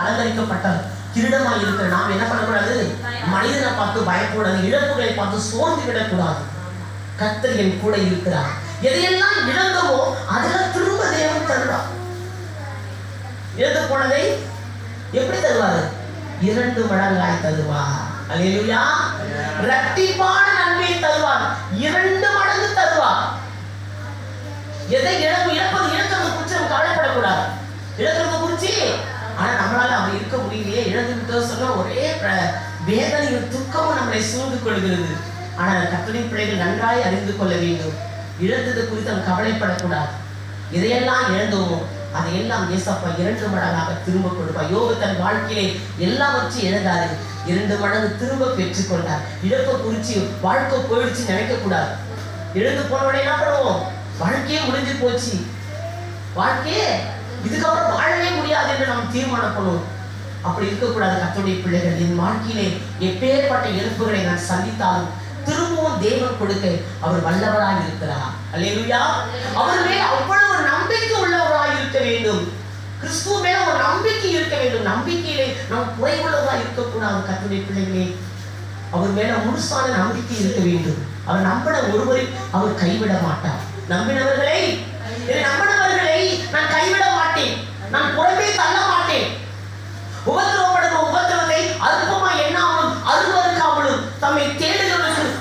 அலங்கரிக்கப்பட்ட கிரீடமா இருக்கிற நாம் என்ன பண்ணக்கூடாது? மனிதனை பார்த்து பயப்படாது இழப்புகளை பார்த்து சோர்ந்து விடக்கூடாது. கத்தர் என் கூட இருக்கிறார். எதையெல்லாம் இழந்தவோ அதில் திரும்ப தேவன் தருவார். இழந்து போனதை எப்படி தருவாரு? இரண்டு மடங்காய் தருவார். அல்லேலூயா. ரட்டிப்பான நன்மையை தருவார். இரண்டு மடங்கு தருவார். எதை இழப்பு இழப்பது இழக்கிறது குறித்து நம்ம கவலைப்படக்கூடாது. இழக்கிறது குறித்து ஆனா நம்மளால ஒரே வேதனையும் துக்கமும் நம்மளை சூழ்ந்து கொள்கிறது. ஆனால் கத்தரின் பிள்ளைகள் நன்றாய் அறிந்து கொள்ள வேண்டும். இழந்தது குறித்து நம்ம கவலைப்படக்கூடாது. எதையெல்லாம் இழந்தோமோ அதையெல்லாம் ஏசப்பா இரண்டு மடங்காக திரும்ப கொடுப்பா யோக தன் வாழ்க்கையிலே எல்லாவற்றையும் இழந்தாரு. இரண்டு மடங்கு திரும்ப பெற்றுக்கொண்டார். இழப்பை குறித்து வாழ்க்கை போயிடுச்சு நினைக்க கூடாது இழந்து போனவனே என்ன பண்ணுவோம்? வாழ்க்கையே முடிஞ்சு போச்சு. வாழ்க்கையே இதுக்கப்புறம் வாழவே முடியாது என்று நாம் தீர்மானம் பண்ணுவோம். அப்படி இருக்கக்கூடாது கத்தோடைய பிள்ளைகள். என் வாழ்க்கையிலே எப்பேற்பட்ட இழப்புகளை நான் சந்தித்தாலும் திரும்பவும் தேவன் கொடுக்க அவர் வல்லவராய் இருக்கிறார். அல்லேலூயா அவர் மேல் அவ்வளவு நம்பிக்கை உள்ளவராய் இருக்க வேண்டும். கிறிஸ்துவ மேல ஒரு நம்பிக்கை இருக்க வேண்டும். நம்பிக்கையிலே நாம் குறைவுள்ளவராக இருக்கக்கூடாது கத்தோடைய பிள்ளைகளே. அவர் மேல முழுசான நம்பிக்கை இருக்க வேண்டும். அவர் நம்பின ஒருவரை அவர் கைவிட மாட்டார். நம்பினவர்களை நம்பினவர்களே 我们。